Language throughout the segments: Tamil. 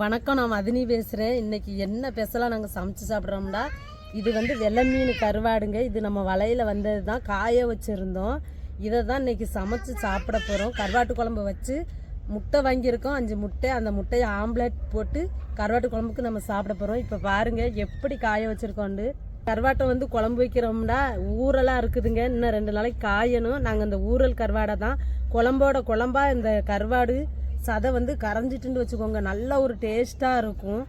வணக்கம் நான் மதினி பேசுகிறேன் இன்னைக்கு என்ன ஸ்பெஷலாக நாங்கள் சமைச்சு சாப்பிட்றோம்னா இது வந்து வெள்ளை மீன் கருவாடுங்க. இது நம்ம வலையில் வந்தது தான் காய வச்சுருந்தோம். இதை தான் இன்னைக்கு சமைச்சு சாப்பிட போகிறோம் கருவாட்டு குழம்பு வச்சு முட்டை வாங்கியிருக்கோம். அஞ்சு முட்டை அந்த முட்டையை ஆம்லெட் போட்டு கருவாட்டு குழம்புக்கு நம்ம சாப்பிட போகிறோம் இப்போ பாருங்கள் எப்படி காய வச்சுருக்கோண்டு கருவாட்டை வந்து குழம்பு வைக்கிறோம்னா ஊரெல்லாம் இருக்குதுங்க. இன்னும் ரெண்டு நாளைக்கு காயணும். நாங்கள் அந்த ஊரல் கருவாடை தான் குழம்போட குழம்பா இந்த கருவாடு சதை வந்து கரைஞ்சிட்டுன்னு வச்சுக்கோங்க. நல்ல ஒரு டேஸ்ட்டாக இருக்கும்.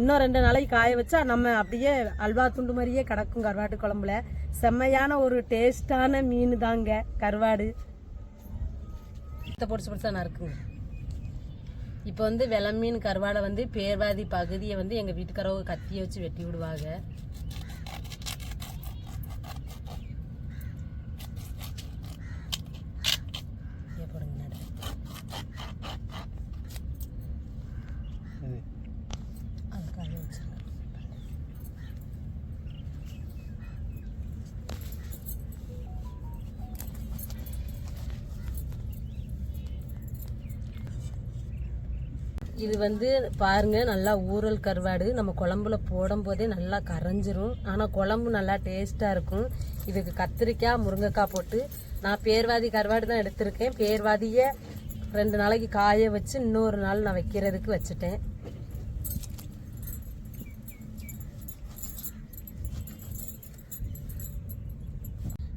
இன்னும் ரெண்டு நாளைக்கு காய வச்சா நம்ம அப்படியே அல்வா துண்டு மாதிரியே கிடக்கும் கருவாட்டு குழம்புல. செம்மையான ஒரு டேஸ்டான மீன் தாங்க கருவாடு பொடிச்சு பொடிச்சானா இருக்குங்க. இப்போ வந்து வெலை மீன் கருவாடை வந்து பேர்வாதி பகுதியை வந்து எங்கள் வீட்டுக்காரவங்க கத்தியை வச்சு வெட்டி விடுவாங்க. இது வந்து பாருங்க நல்லா ஊறல் கருவாடு. நம்ம குழம்புல போடும் போதே நல்லா கரைஞ்சிரும். ஆனால் குழம்பு நல்லா டேஸ்ட்டாக இருக்கும். இதுக்கு கத்திரிக்காய் முருங்கைக்காய் போட்டு நான் பேர்வாதி கருவாடு தான் எடுத்திருக்கேன். பேர்வாதியை ரெண்டு நாளைக்கு காய வச்சு இன்னொரு நாள் நான் வைக்கிறதுக்கு வச்சுட்டேன்.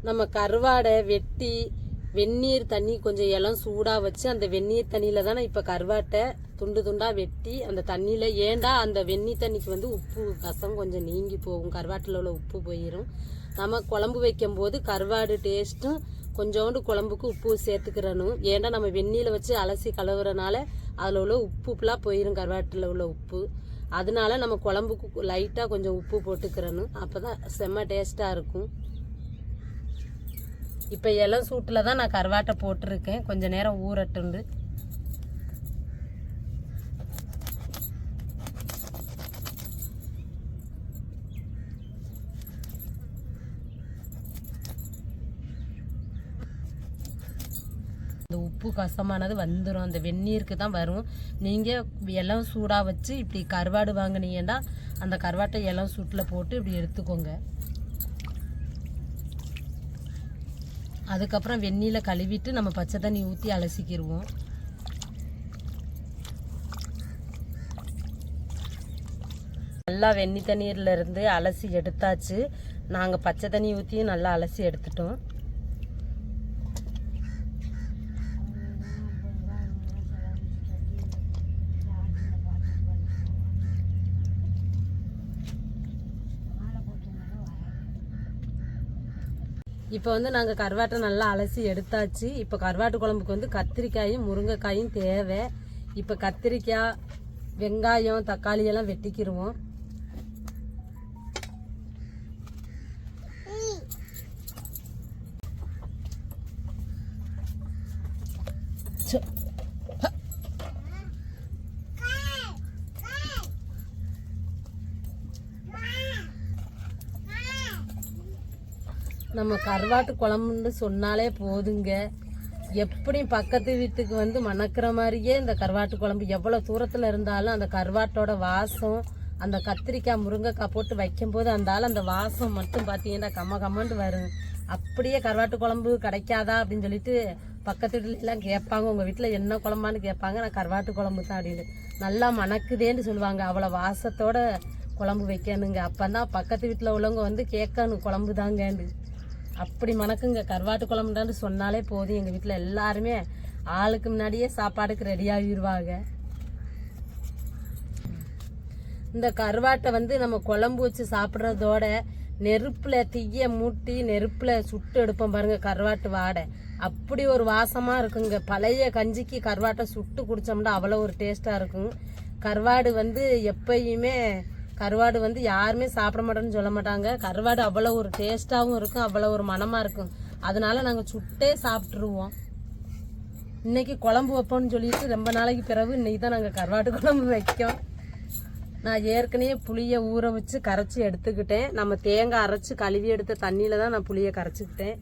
நம்ம கருவாடை வெட்டி வெந்நீர் தண்ணி கொஞ்சம் இளம் சூடாக வச்சு அந்த வெந்நீர் தண்ணியில் தானே இப்போ கருவாட்டை துண்டு துண்டாக வெட்டி அந்த தண்ணியில் ஏண்டா அந்த வெந்நீர் தண்ணிக்கு வந்து உப்பு கசம் கொஞ்சம் நீங்கி போகும். கருவாட்டில் உள்ள உப்பு போயிடும் நம்ம குழம்பு வைக்கும்போது கருவாடு டேஸ்ட்டும் கொஞ்சோண்டு குழம்புக்கு உப்பு சேர்த்துக்கிறணும். ஏண்டா நம்ம வெந்நியில் வச்சு அலசி கழுவுறனால அதில் உள்ள உப்பு ஃபுல்லாக போயிடும் கருவாட்டில் உள்ள உப்பு. அதனால நம்ம குழம்புக்கு லைட்டாக கொஞ்சம் உப்பு போட்டுக்கிறணும். அப்போ தான் செம்ம டேஸ்ட்டாக இருக்கும். இப்போ இளம் சூட்டில் தான் நான் கருவாட்டை போட்டிருக்கேன். கொஞ்சம் நேரம் ஊறட்டுண்டு. இந்த உப்பு கசமானது வந்துடும் அந்த வெந்நீருக்கு தான் வரும். நீங்கள் இளம் சூடாக வச்சு இப்படி கருவாடு வாங்கினீங்கன்னா அந்த கருவாட்டை இளம் சூட்டில் போட்டு இப்படி எடுத்துக்கோங்க. அதுக்கப்புறம் வெந்நீரில் கழுவிட்டு நம்ம பச்சை தண்ணி ஊற்றி அலசிக்கிடுவோம் நல்லா வெந்நி தண்ணீர்ல இருந்து அலசி எடுத்தாச்சு. நாங்கள் பச்சை தண்ணி ஊற்றியும் நல்லா அலசி எடுத்துட்டோம். இப்போ வந்து நாங்கள் கருவாட்டை நல்லா அலசி எடுத்தாச்சு. இப்போ கருவாட்டு குழம்புக்கு வந்து கத்திரிக்காயும் முருங்கைக்காயும் தேவை. இப்போ கத்திரிக்காய் வெங்காயம் தக்காளி எல்லாம் வெட்டிக்கிடுவோம் நம்ம கருவாட்டு குழம்புன்னு சொன்னாலே போதுங்க. எப்படியும் பக்கத்து வீட்டுக்கு வந்து மணக்கிற மாதிரியே இந்த கருவாட்டு குழம்பு எவ்வளோ தூரத்தில் இருந்தாலும் அந்த கருவாட்டோட வாசம் அந்த கத்திரிக்காய் முருங்கைக்காய் போட்டு வைக்கும்போது அந்த ஆள் அந்த வாசம் மட்டும் பார்த்தீங்கன்னா கம்ம கம்மன்ட்டு வரும். அப்படியே கருவாட்டு குழம்பு கிடைக்காதா அப்படின்னு சொல்லிட்டு பக்கத்து வீட்டுல கேட்பாங்க. உங்கள் வீட்டில் என்ன குழம்பான்னு கேட்பாங்க. நான் கருவாட்டு குழம்பு தான் அப்படின்னு. நல்லா மணக்குதேன்னு சொல்லுவாங்க. அவ்வளோ வாசத்தோட குழம்பு வைக்கணுங்க. அப்போ தான் பக்கத்து வீட்டில் உள்ளவங்க வந்து கேட்கணும் குழம்பு தாங்கன்னு. அப்படி மணக்குங்க. கருவாட்டு குழம்புடான்னு சொன்னாலே போதும். எங்கள் வீட்டில் எல்லாருமே ஆளுக்கு முன்னாடியே சாப்பாடுக்கு ரெடியாகிடுவாங்க இந்த கருவாட்டை வந்து நம்ம குழம்பு வச்சு சாப்பிட்றதோட நெருப்பில் தீய மூட்டி நெருப்பில் சுட்டு எடுப்போம் பாருங்க கருவாட்டு வாடை. அப்படி ஒரு வாசமாக இருக்குங்க. பழைய கஞ்சிக்கு கருவாட்டை சுட்டு குடித்தோம்னா அவ்வளோ ஒரு டேஸ்ட்டாக இருக்கும். கருவாடு வந்து எப்பயுமே கருவாடு வந்து யாருமே சாப்பிட மாட்டோம்னு சொல்ல மாட்டாங்க. கருவாடு அவ்வளோ ஒரு டேஸ்ட்டாகவும் இருக்கும் அவ்வளோ ஒரு மனமாக இருக்கும். அதனால நாங்கள் சுட்டே சாப்பிட்ருவோம் இன்னைக்கு குழம்பு வைப்போம்னு சொல்லிட்டு ரொம்ப நாளைக்கு பிறகு இன்னைக்கு தான் நாங்கள் கருவாடு குழம்பு வைக்கோம். நான் ஏற்கனவே புளியை ஊற வச்சு கரைச்சி எடுத்துக்கிட்டேன். நம்ம தேங்காய் அரைச்சி கழுவி எடுத்த தண்ணியில் தான் நான் புளியை கரைச்சிக்கிட்டேன்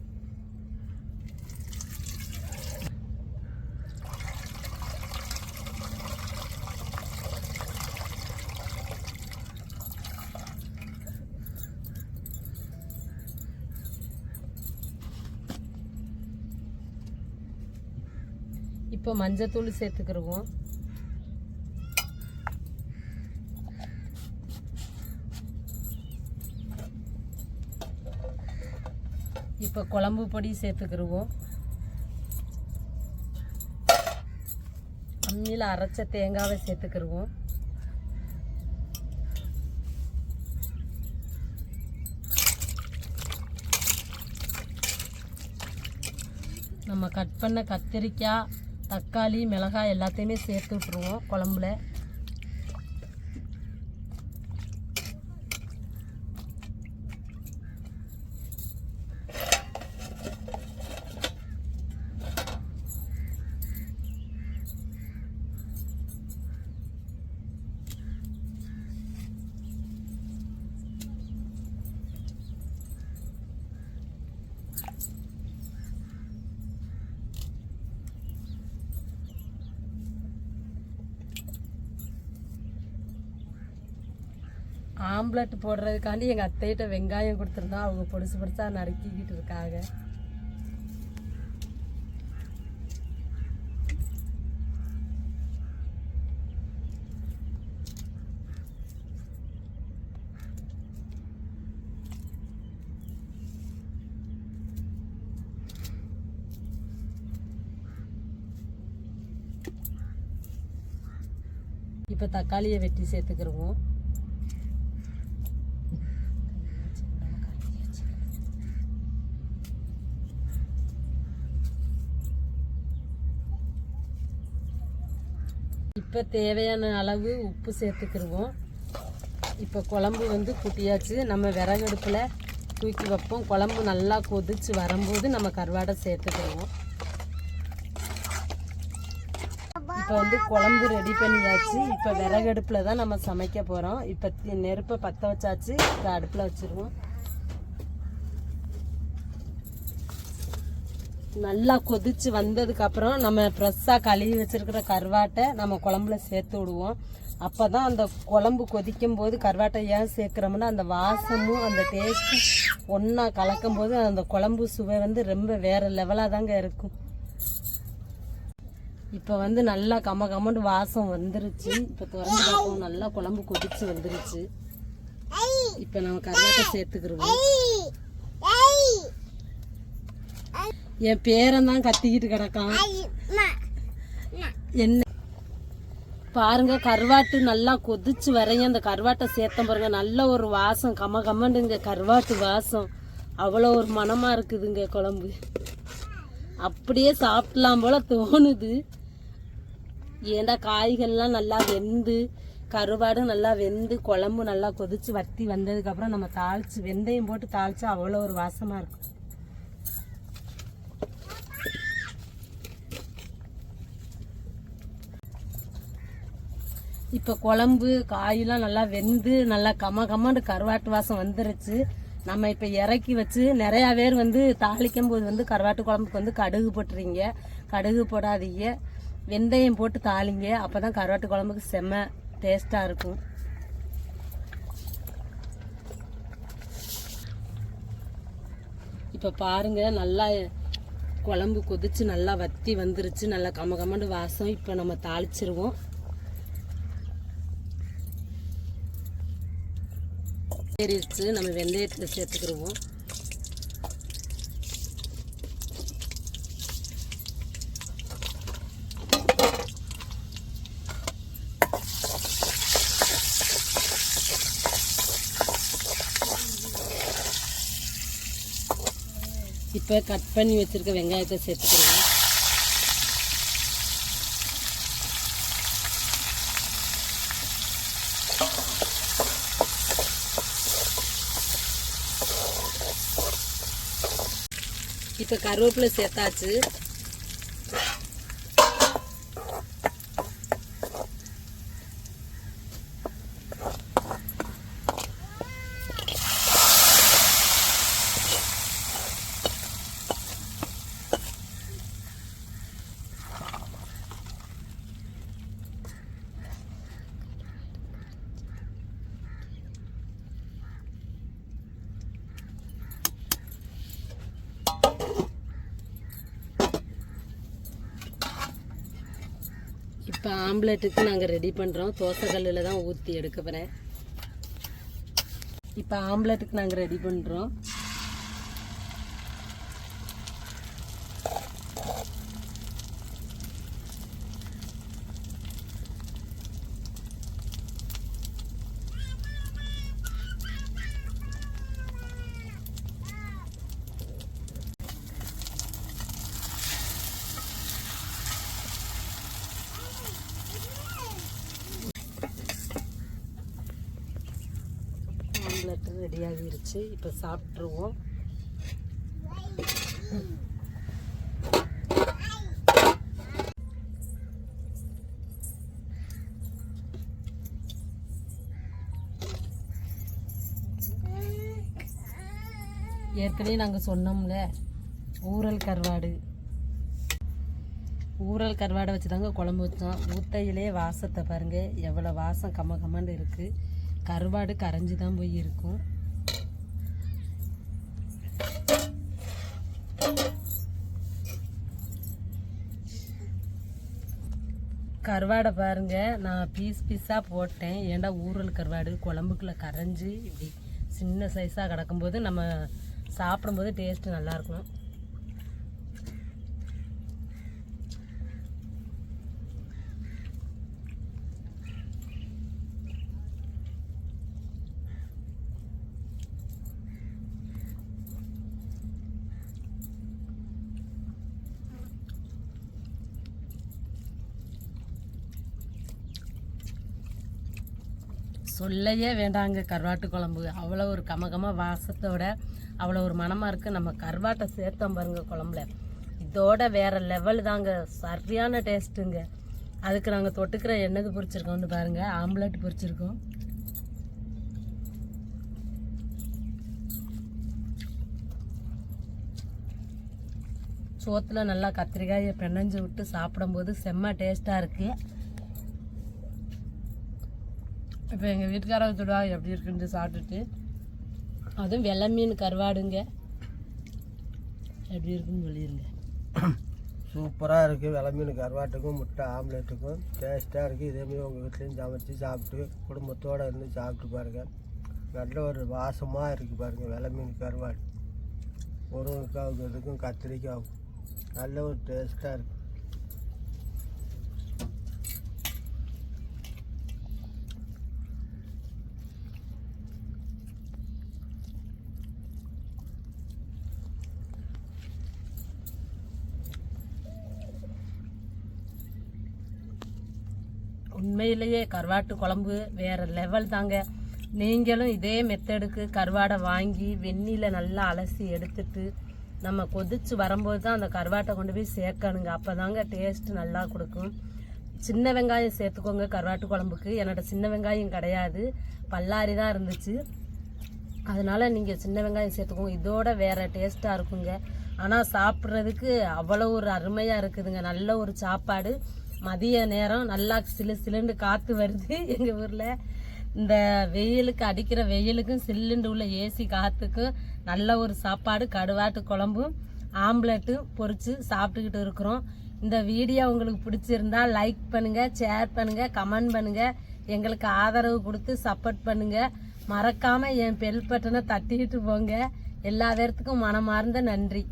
இப்போ மஞ்சத்தூள் சேர்த்துக்கிருவோம். இப்போ குழம்பு பொடி சேர்த்துக்கிருவோம். அம்மியில் அரைச்ச தேங்காவை சேர்த்துக்கிருவோம். நம்ம கட் பண்ண கத்திரிக்காய் தக்காளி மிளகாய் எல்லாத்தையுமே சேர்த்து விட்ருவோம் குழம்புல. ஆம்லெட் போடுறதுக்காண்டி எங்கள் அத்தைகிட்ட வெங்காயம் கொடுத்துருந்தோம் அவங்க பொடிசு பொடிச்சா நறுக்கிக்கிட்டு இருக்காங்க. இப்போ தக்காளியை வெட்டி சேர்த்துக்கிருவோம். இப்போ தேவையான அளவு உப்பு சேர்த்துக்கிருவோம். இப்போ குழம்பு வந்து குட்டியாச்சு. நம்ம விறகடுப்பில் தூக்கி வைப்போம். குழம்பு நல்லா கொதிச்சு வரும்போது நம்ம கருவாடை சேர்த்துக்கிடுவோம் இப்போ வந்து குழம்பு ரெடி பண்ணியாச்சு. இப்போ விறகடுப்பில் தான் நம்ம சமைக்க போகிறோம் இப்போ தி- நெருப்பை பற்ற வச்சாச்சு. இப்போ அடுப்பில் வச்சுருவோம். நல்லா கொதிச்சு வந்ததுக்கு அப்புறம் நம்ம ஃப்ரெஷ்ஷாக கழுவி வச்சிருக்கிற கருவாட்டை நம்ம குழம்புல சேர்த்து விடுவோம். அப்போ தான் அந்த குழம்பு கொதிக்கும் போது கருவாட்டை ஏன் சேர்க்குறோம்னா அந்த வாசமும் அந்த டேஸ்ட்டும் ஒன்றா கலக்கும் போது அந்த குழம்பு சுவை வந்து ரொம்ப வேறு லெவலாக தாங்க இருக்கும். இப்போ வந்து நல்லா கம்ம கம்மண்டு வாசம் வந்துருச்சு. இப்போ திறந்து பார்ப்போம். நல்லா குழம்பு கொதிச்சு வந்துருச்சு. இப்போ நம்ம கருவாட்டை சேர்த்துக்கிடுவோம் என் பேரன் தான் கத்திக்கிட்டு கிடக்கான். என்ன? பாருங்க கருவாட்டு நல்லா கொதிச்சு வரையும் அந்த கருவாட்டை சேர்த்தம் பாருங்க. நல்ல ஒரு வாசம் கம கமண்டுங்க கருவாட்டு வாசம். அவ்வளோ ஒரு மனமா இருக்குதுங்க குழம்பு. அப்படியே சாப்பிடலாம் போல தோணுது. ஏண்டா காய்கள்லாம் நல்லா வெந்து கருவாடும் நல்லா வெந்து குழம்பு நல்லா கொதிச்சு வத்தி வந்ததுக்கப்புறம் நம்ம தாளிச்சு வெந்தயம் போட்டு தாளிச்சா அவ்வளோ ஒரு வாசமா இருக்கும். இப்போ குழம்பு காயெல்லாம் நல்லா வெந்து நல்லா கம கமன்னு கருவாட்டு வாசம் வந்துருச்சு. நம்ம இப்போ இறக்கி வச்சு நிறையா பேர் வந்து தாளிக்கும் போது வந்து கருவாட்டு குழம்புக்கு வந்து கடுகு போட்டுறீங்க. கடுகு போடாதீங்க. வெந்தயம் போட்டு தாளிங்க. அப்போ தான் கருவாட்டு குழம்புக்கு செம்ம டேஸ்ட்டாக இருக்கும். இப்போ பாருங்க நல்லா குழம்பு கொதிச்சு நல்லா வத்தி வந்துருச்சு. நல்லா கம கமண்டு வாசம் இப்போ நம்ம தாளிச்சிருவோம். ஏறிடுச்சு நம்ம வெந்தயத்தில் சேர்த்துக்கிருவோம். இப்போ கட் பண்ணி வச்சிருக்க வெங்காயத்தை சேர்த்துக்கிருவோம். இப்போ கருவேப்பிலை சேர்த்தாச்சு. இப்போ ஆம்லெட்டுக்கு நாங்கள் ரெடி பண்ணுறோம் தோசைக்கல்லில் தான் ஊற்றி எடுக்க போகிறேன் இப்போ ஆம்லெட்டுக்கு நாங்கள் ரெடி பண்ணுறோம் ஆம்லெட் ரெடி ஆகிருச்சு இப்போ சாப்பிட்ருவோம் ஏற்கனவே நாங்கள் சொன்னோம்ல ஊரல் கருவாடு. ஊரல் கருவாடை வச்சு தாங்க குழம்பு வச்சோம். ஊத்தையிலே வாசத்தை பாருங்க எவ்வளோ வாசம் கம்ம கம்மன்னு இருக்குது கருவாடு கரைஞ்சி தான் போய் இருக்கும். கருவாடை பாருங்க நான் பீஸ் பீஸாக போட்டேன். ஏன்டா ஊரல் கருவாடு குழம்புக்குள்ள கரைஞ்சி இப்படி சின்ன சைஸாக கிடக்கும்போது நம்ம சாப்பிடும்போது டேஸ்ட்டு நல்லாயிருக்கும் சொல்லையே வேண்டாங்க கருவாட்டு குழம்பு. அவ்வளோ ஒரு கமகம வாசத்தோட அவ்வளோ ஒரு மனமாக இருக்குது நம்ம கருவாட்டை சேர்த்தோம் பாருங்க குழம்புல. இதோட வேறு லெவல் தாங்க. சரியான டேஸ்ட்டுங்க அதுக்கு நாங்கள் தொட்டுக்கிற எண்ணெய் பொரிச்சிருக்கோம்னு பாருங்கள் ஆம்லெட் பொரிச்சிருக்கோம். சோத்தில் நல்லா கத்திரிக்காயை பெனஞ்சு விட்டு சாப்பிடும்போது செம்ம டேஸ்ட்டாக இருக்குது இப்போ எங்கள் வீட்டுக்காரங்க சொல்லுவா எப்படி இருக்குன்னு சாப்பிட்டுட்டு. அதுவும் வெள்ளை மீன் கருவாடுங்க. எப்படி இருக்குன்னு சொல்லிடுங்க சூப்பராக இருக்குது வெலை மீன் கருவாட்டுக்கும் முட்டை ஆம்லேட்டுக்கும் டேஸ்ட்டாக இருக்குது இதேமாரி உங்கள் வீட்லேயும் சமைச்சு சாப்பிட்டு குடும்பத்தோடு இருந்து சாப்பிட்டு பாருங்கள் நல்ல ஒரு வாசமாக இருக்குது பாருங்கள் வெலை மீன் கருவாடு. முருங்கைக்காவுக்கு இதுக்கும் கத்திரிக்காவுக்கும் நல்ல ஒரு டேஸ்ட்டாக இருக்குது உண்மையிலேயே கருவாட்டு குழம்பு வேறு லெவல் தாங்க. நீங்களும் இதே மெத்தடுக்கு கருவாடை வாங்கி வெந்நியில் நல்லா அலசி எடுத்துட்டு நம்ம கொதிச்சு வரும்போது தான் அந்த கருவாட்டை கொண்டு போய் சேர்க்கணுங்க. அப்போ தாங்க டேஸ்ட் நல்லா கொடுக்கும். சின்ன வெங்காயம் சேர்த்துக்கோங்க கருவாட்டு குழம்புக்கு. என்னோட சின்ன வெங்காயம் கிடையாது. பல்லாரி தான் இருந்துச்சு. அதனால் நீங்கள் சின்ன வெங்காயம் சேர்த்துக்கோங்க. இதோட வேறு டேஸ்ட்டாக இருக்குங்க. ஆனால் சாப்பிட்றதுக்கு அவ்வளோ ஒரு அருமையாக இருக்குதுங்க. நல்ல ஒரு சாப்பாடு. மதிய நேரம் நல்லா சிலு சிலுண்டு காற்று வருது எங்கள் ஊரில். இந்த வெயிலுக்கு அடிக்கிற வெயிலுக்கும் சில்லுண்டு உள்ள ஏசி காற்றுக்கும் நல்ல ஒரு சாப்பாடு கடுவாட்டு குழம்பும் ஆம்லெட்டும் பொறிச்சு சாப்பிட்டுக்கிட்டு இருக்கிறோம். இந்த வீடியோ உங்களுக்கு பிடிச்சிருந்தா லைக் பண்ணுங்கள் ஷேர் பண்ணுங்கள் கமெண்ட் பண்ணுங்கள் எங்களுக்கு ஆதரவு கொடுத்து சப்போர்ட் பண்ணுங்கள் மறக்காமல் என் பெல் பட்டனை தட்டிக்கிட்டு போங்க. எல்லா பேர்த்துக்கும் மனமார்ந்த நன்றி.